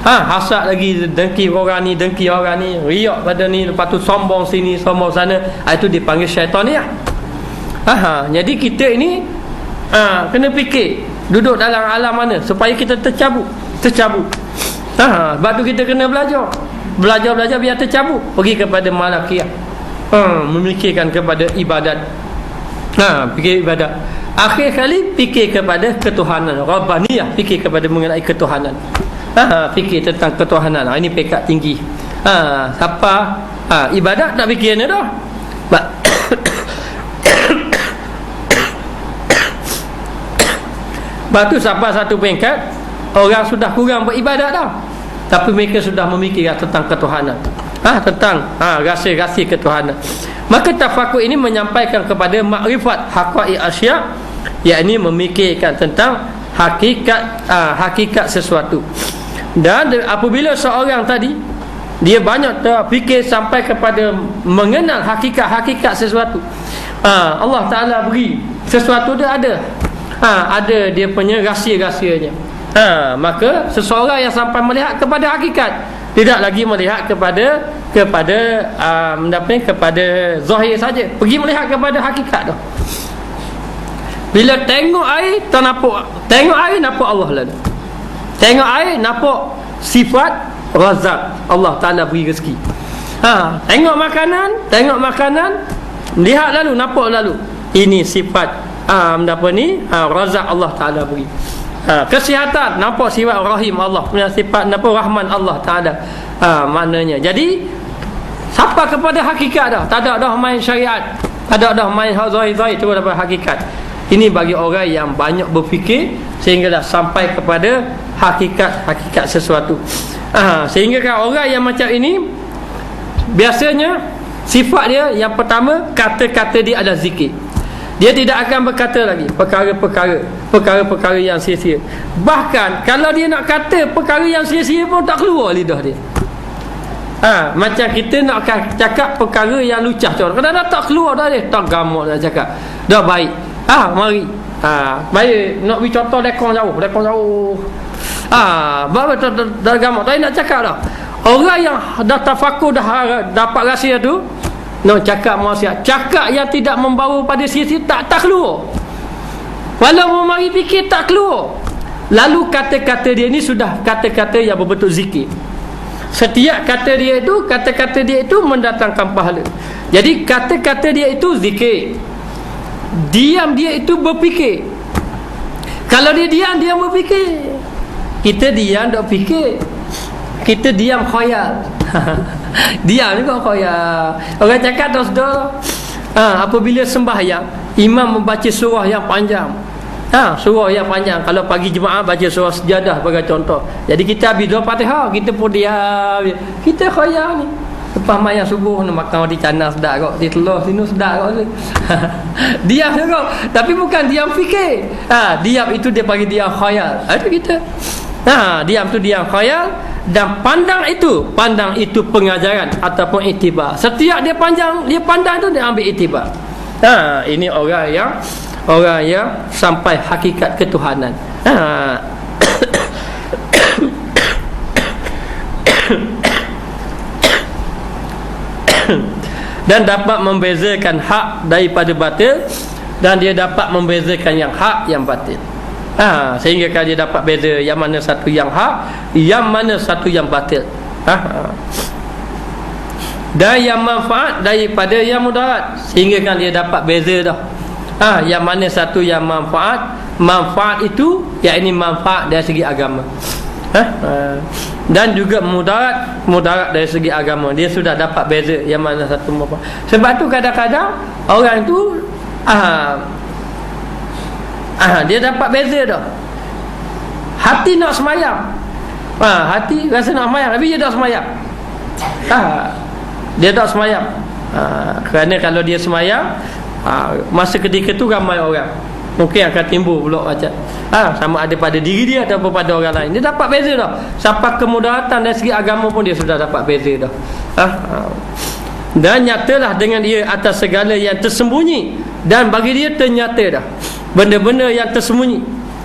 ha hasad lagi dengki orang ni dengki orang ni riak pada ni lepas tu sombong sini sombong sana. Ha, itu dipanggil syaitan ni lah. Ha, ha. jadi kita ini ha, kena fikir duduk dalam alam mana supaya kita tercabut tercabut. Ha, ha. sebab tu kita kena belajar. Belajar-belajar biar tercabut pergi kepada malakiyah ha, memikirkan kepada ibadat. Ha, fikir ibadat. Akhir kali fikir kepada ketuhanan. Rabbaniyah fikir kepada mengenai ketuhanan ha, fikir tentang ketuhanan. Ha, ini pekat tinggi. Ha, siapa? Ha, ibadat tak fikir ni dah. Lepas tu siapa satu peringkat Orang sudah kurang beribadat dah. Tapi mereka sudah memikirkan tentang ketuhanan. Ha, Tentang ha, rasa-rasa ketuhanan. Maka tafakur ini menyampaikan kepada makrifat hakai asya Yakni memikirkan tentang hakikat ha, hakikat sesuatu Dan apabila seorang tadi Dia banyak terfikir sampai kepada mengenal hakikat-hakikat sesuatu. Ha, Allah Ta'ala beri sesuatu dia ada. Ha, ada dia punya rahsia-rahsianya. Ha, maka seseorang yang sampai melihat kepada hakikat tidak lagi melihat kepada kepada um, apa kepada zahir saja. Pergi melihat kepada hakikat tu. Bila tengok air tak nampak tengok air nampak Allah lalu tengok air nampak sifat razak Allah Ta'ala beri rezeki. Ha, tengok makanan tengok makanan lihat lalu nampak lalu. Ini sifat ha, apa ni? Ha, razak Allah Taala beri. Ha, kesihatan nampak sifat rahim Allah. Punya sifat apa rahman Allah Taala. Ha, maknanya. Jadi siapa kepada hakikat dah. Tak ada dah main syariat. Tak ada dah main zahir-zahir tu dapat hakikat ini bagi orang yang banyak berfikir sehingga dah sampai kepada hakikat-hakikat sesuatu. Ha, sehingga kan orang yang macam ini biasanya sifat dia yang pertama kata-kata dia adalah zikir. Dia tidak akan berkata lagi perkara-perkara perkara-perkara yang sia-sia. Bahkan kalau dia nak kata perkara yang sia-sia pun tak keluar lidah dia. Ha, macam kita nak cakap perkara yang lucah kadang-kadang tak keluar dah dia. Tak gamak nak cakap. Dah baik ha, mari. Ha, baik. Nak beri contoh lekong jauh. Lekong jauh. Ha, baru dah, dah, gamak. Tapi nak cakap dah. Orang yang dah tafakur dah dapat rahsia tu No cakap maksiat Cakap yang tidak membawa pada sia-sia tak, tak keluar. Walau mari fikir tak keluar. Lalu kata-kata dia ni sudah Kata-kata yang berbentuk zikir. Setiap kata dia itu Kata-kata dia itu mendatangkan pahala. Jadi kata-kata dia itu zikir Diam dia itu berfikir Kalau dia diam, dia berfikir Kita diam, tak fikir Kita diam khayal Diam juga kau ya. Orang cakap terus dah. Ha, apabila sembahyang, imam membaca surah yang panjang. Ha, surah yang panjang. Kalau pagi jemaah baca surah sejadah sebagai contoh. Jadi kita habis dua Fatihah, kita pun diam. Kita khayal ni. Lepas mayang subuh nak makan di cana sedap kok. Di telur sini sedap kok. diam juga. Tapi bukan diam fikir. Ha, diam itu dia bagi diam khayal. Ada kita. Ha, diam tu diam khayal dan pandang itu pandang itu pengajaran ataupun itibar setiap dia panjang dia pandang tu dia ambil itibar ha ini orang yang orang yang sampai hakikat ketuhanan ha dan dapat membezakan hak daripada batil dan dia dapat membezakan yang hak yang batil. Ha, sehingga kan dia dapat beza yang mana satu yang hak yang mana satu yang batil. Ha, ha. dan yang manfaat daripada yang mudarat. Sehingga kan dia dapat beza dah. Ha, yang mana satu yang manfaat manfaat itu yang ini manfaat dari segi agama Ha. dan juga mudarat mudarat dari segi agama. Dia sudah dapat beza yang mana satu manfaat sebab tu kadang-kadang orang itu ah, ah, Dia dapat beza dah. Hati nak semayang. Ah, Hati rasa nak semayang Tapi dia tak semayang. Ah, Dia tak semayang. Ah, Kerana kalau dia semayang ah, Masa ketika tu ramai orang Mungkin akan timbul pula macam ah, Sama ada pada diri dia Ataupun pada orang lain. Dia dapat beza dah Sampai kemudaratan dari segi agama pun Dia sudah dapat beza dah ah, ah. Dan nyatalah dengan dia Atas segala yang tersembunyi Dan bagi dia ternyata dah. Benda-benda yang tersembunyi.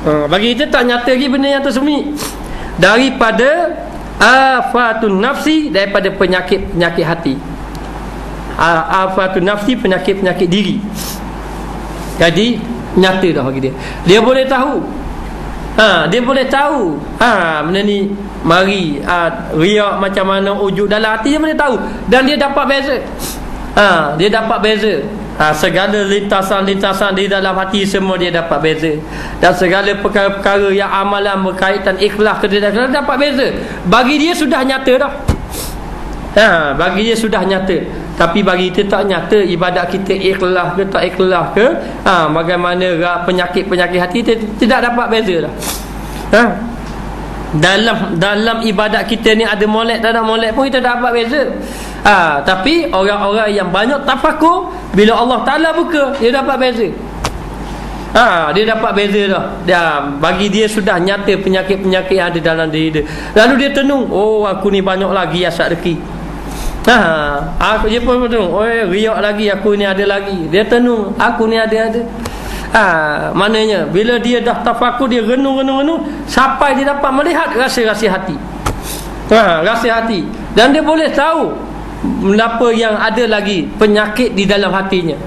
Ha, bagi kita tak nyata lagi benda yang tersembunyi. Daripada afatun nafsi daripada penyakit-penyakit hati. Afatun nafsi penyakit-penyakit diri. Jadi nyata dah bagi dia. Dia boleh tahu. Ha dia boleh tahu. Ha benda ni mari ha, riak macam mana wujud dalam hati dia boleh tahu. Dan dia dapat beza. Ha dia dapat beza. Ha, segala lintasan-lintasan di dalam hati semua dia dapat beza. Dan segala perkara-perkara yang amalan berkaitan ikhlas ke dia dapat beza. Bagi dia sudah nyata dah. Ha, bagi dia sudah nyata tapi bagi kita tak nyata ibadat kita ikhlas ke tak ikhlas ke ha, bagaimana penyakit-penyakit hati kita tidak dapat beza dah. Ha? dalam dalam ibadat kita ni ada molek tak ada molek pun kita dapat beza. Ha, tapi orang-orang yang banyak tafakur bila Allah Ta'ala buka dia dapat beza. Ha, dia dapat beza dah. Dia, bagi dia sudah nyata penyakit-penyakit yang ada dalam diri dia. Lalu dia tenung oh aku ni banyak lagi asap deki ha, aku dia pun tenung oh riak lagi aku ni ada lagi. Dia tenung aku ni ada-ada ha, maknanya bila dia dah tafakur dia renung-renung-renung sampai dia dapat melihat rasa-rasa hati. Ha, rasa hati. Dan dia boleh tahu Kenapa yang ada lagi penyakit di dalam hatinya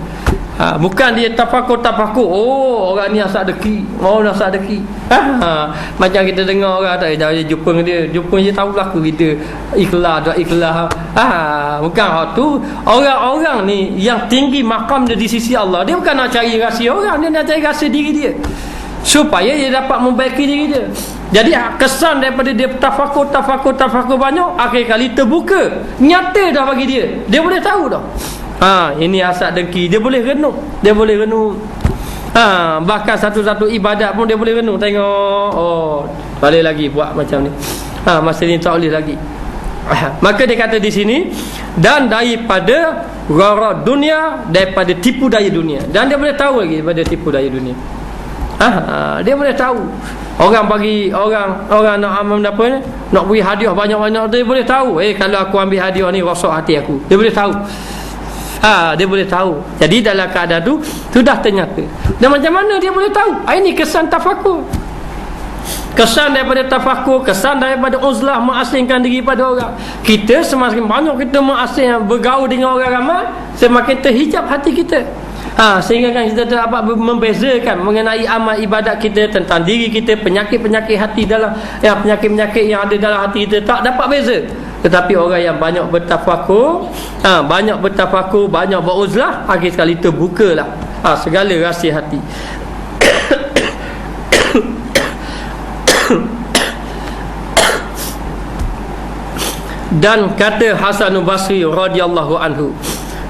ha, Bukan dia tafakur tafakur. Oh orang ni asal deki. Oh asal deki. Ha, ha, Macam kita dengar orang tak Dia jumpa dia. Jumpa dia tahu lah kita Ikhlas tak ikhlas. Ha, Bukan hal tu. Orang-orang ni Yang tinggi makam dia di sisi Allah Dia bukan nak cari rahsia orang. Dia nak cari rahsia diri dia. Supaya dia dapat membaiki diri dia. Jadi kesan daripada dia tafakur tafakur tafakur banyak akhir kali terbuka. Nyata dah bagi dia. Dia boleh tahu dah ha ini asap dengki. Dia boleh renung. Dia boleh renung. Ha bahkan satu-satu ibadat pun dia boleh renung. Tengok. Oh balik lagi buat macam ni. Ha masa ni tak boleh lagi. Ha, maka dia kata di sini dan daripada gharar dunia daripada tipu daya dunia. Dan dia boleh tahu lagi daripada tipu daya dunia. Ha, ha, dia boleh tahu. Orang bagi orang orang nak amal apa ni nak beri hadiah banyak-banyak dia boleh tahu. Eh kalau aku ambil hadiah ni rosak hati aku. Dia boleh tahu ha, dia boleh tahu. Jadi dalam keadaan tu sudah ternyata. Dan macam mana dia boleh tahu? Ha, ini kesan tafakur kesan daripada tafakur kesan daripada uzlah mengasingkan diri pada orang. Kita semakin banyak kita mengasing bergaul dengan orang ramai semakin terhijab hati kita. Ha, sehingga kan kita dapat membezakan mengenai amal ibadat kita tentang diri kita, penyakit-penyakit hati dalam ya penyakit-penyakit yang ada dalam hati kita. Tak dapat beza. Tetapi orang yang banyak bertafakur, ha, banyak bertafakur, banyak beruzlah, akhir sekali terbukalah ha, segala rahsia hati. Dan kata Hasan Basri radhiyallahu anhu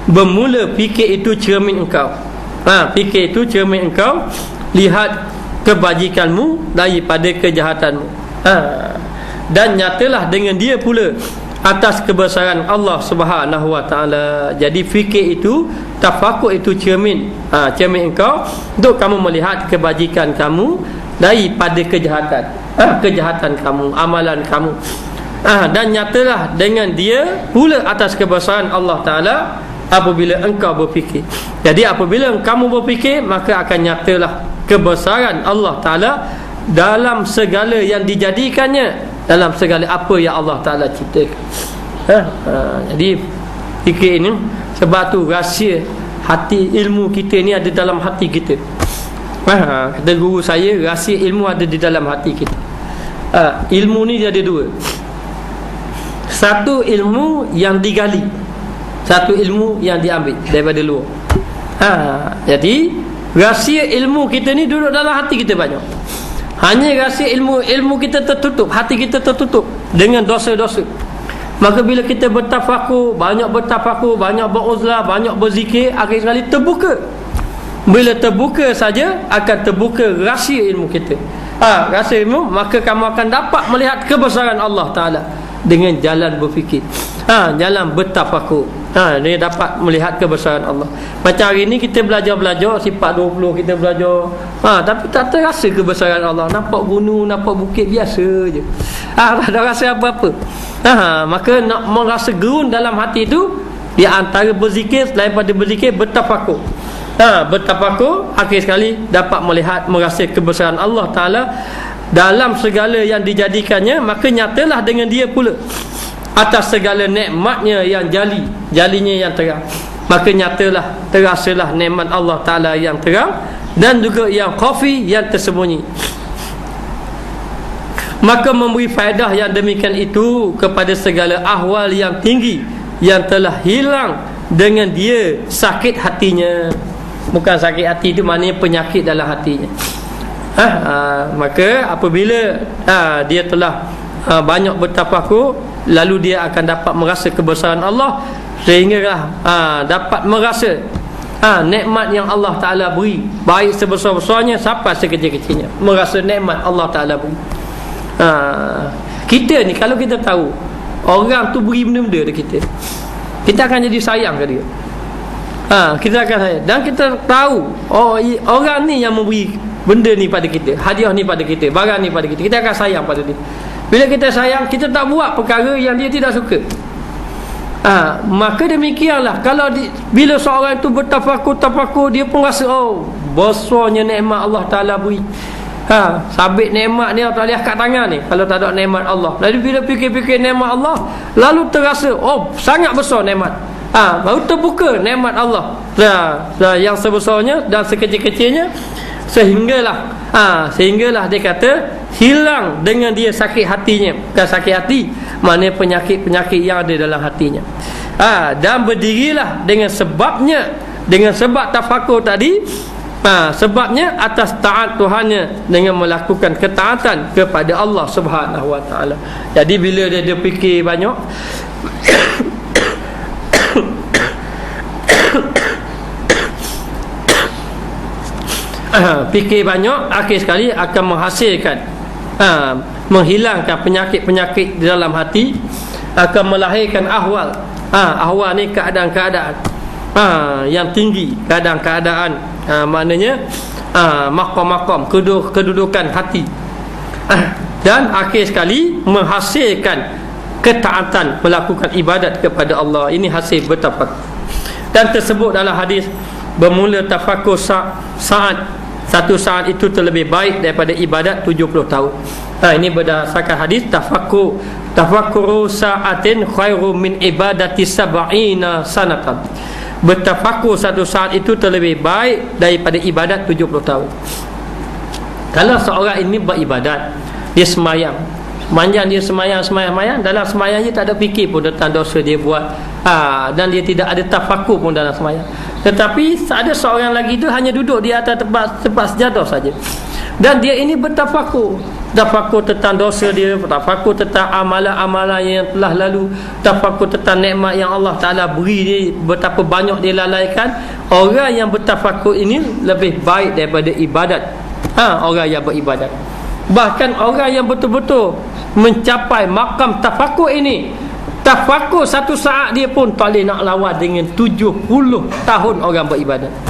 Bermula fikir itu cermin engkau ha, Fikir itu cermin engkau Lihat kebajikanmu Daripada kejahatanmu ha. Dan nyatalah dengan dia pula Atas kebesaran Allah subhanahu wa ta'ala. Jadi fikir itu Tafakuk itu cermin ha, Cermin engkau Untuk kamu melihat kebajikan kamu Daripada kejahatan ha, Kejahatan kamu Amalan kamu. Ha, Dan nyatalah dengan dia Pula atas kebesaran Allah ta'ala apabila engkau berfikir. Jadi apabila kamu berfikir maka akan nyatalah kebesaran Allah Ta'ala dalam segala yang dijadikannya dalam segala apa yang Allah Ta'ala ciptakan. Ha? Ha, jadi fikir ini sebab tu rahsia hati ilmu kita ni ada dalam hati kita. Ha, kata guru saya rahsia ilmu ada di dalam hati kita. Ha, ilmu ni dia ada dua. Satu ilmu yang digali satu ilmu yang diambil daripada luar. Ha, jadi rahsia ilmu kita ni duduk dalam hati kita banyak hanya rahsia ilmu ilmu kita tertutup hati kita tertutup dengan dosa-dosa. Maka bila kita bertafakur banyak bertafakur banyak beruzlah banyak berzikir akhir sekali terbuka. Bila terbuka saja akan terbuka rahsia ilmu kita. Ha, rahsia ilmu maka kamu akan dapat melihat kebesaran Allah Ta'ala dengan jalan berfikir. Ha, jalan bertafakur Ha, dia dapat melihat kebesaran Allah. Macam hari ni kita belajar-belajar sifat 20 kita belajar. Ha, tapi tak terasa kebesaran Allah. Nampak gunung, nampak bukit biasa je. Ha, tak rasa apa-apa. Ha, maka nak merasa gerun dalam hati itu di antara berzikir daripada berzikir bertafakur. Ha, bertafakur akhir sekali dapat melihat merasa kebesaran Allah Taala dalam segala yang dijadikannya maka nyatalah dengan dia pula atas segala nikmatnya yang jali. Jalinya yang terang. Maka nyatalah terasalah nikmat Allah taala yang terang dan juga yang khafi yang tersembunyi. Maka memberi faedah yang demikian itu kepada segala ahwal yang tinggi yang telah hilang dengan dia sakit hatinya. Bukan sakit hati itu maknanya penyakit dalam hatinya. Ha, ha, maka apabila ha, dia telah ha, banyak bertafakur lalu dia akan dapat merasa kebesaran Allah sehinggalah ha, dapat merasa ha, nikmat yang Allah Taala beri. Baik sebesar-besarnya sampai sekecil-kecilnya. Merasa nikmat Allah Taala beri. Ha, kita ni kalau kita tahu orang tu beri benda-benda dekat kita kita akan jadi sayang ke dia? Ha, kita akan sayang. Dan kita tahu oh orang ni yang memberi benda ni pada kita hadiah ni pada kita barang ni pada kita kita akan sayang pada dia bila kita sayang kita tak buat perkara yang dia tidak suka. Ha, maka demikianlah. Kalau di, bila seorang itu bertafakur-tafakur dia pun rasa oh besarnya nikmat Allah Ta'ala beri. Ha, sabit nikmat ni tak boleh kat tangan ni. Kalau tak ada nikmat Allah. Lalu bila fikir-fikir nikmat Allah lalu terasa oh sangat besar nikmat. Ha, baru terbuka nikmat Allah. Ha, yang sebesarnya dan sekecil-kecilnya sehinggalah. Ha, sehinggalah dia kata hilang dengan dia sakit hatinya bukan sakit hati mana penyakit-penyakit yang ada dalam hatinya ha, dan berdirilah dengan sebabnya dengan sebab tafakur tadi ha, sebabnya atas taat Tuhannya dengan melakukan ketaatan kepada Allah Subhanahu Wa Taala jadi bila dia, dia fikir banyak fikir banyak akhir sekali akan menghasilkan ha, menghilangkan penyakit-penyakit di dalam hati akan melahirkan ahwal. Ha, ahwal ni keadaan-keadaan. Ha, yang tinggi keadaan-keadaan. Ha, maknanya ha, makom-makom kedudukan hati. Ha, dan akhir sekali menghasilkan ketaatan melakukan ibadat kepada Allah. Ini hasil bertapak dan tersebut dalam hadis bermula tafakur sa saat satu saat itu terlebih baik daripada ibadat 70 tahun. Ha, ini berdasarkan hadis tafakkur tafakkuru sa'atin khairu min ibadati sab'ina sanatan. Bertafakkur satu saat itu terlebih baik daripada ibadat 70 tahun. Kalau seorang ini beribadat, dia semayang. Semanjang dia semayang, semayang, semayang. Dalam semayang dia tak ada fikir pun tentang dosa dia buat. Ha, dan dia tidak ada tafakur pun dalam semayang. Tetapi ada seorang lagi itu hanya duduk di atas tempat tempat sejadah saja. Dan dia ini bertafakur. Tafakur tentang dosa dia, tafakur tentang amalan-amalan yang telah lalu, tafakur tentang nikmat yang Allah Taala beri dia, betapa banyak dia lalaikan. Orang yang bertafakur ini lebih baik daripada ibadat. Ha, orang yang beribadat. Bahkan orang yang betul-betul mencapai makam tafakur ini. Tafakur satu saat dia pun tak boleh nak lawan dengan 70 tahun orang beribadat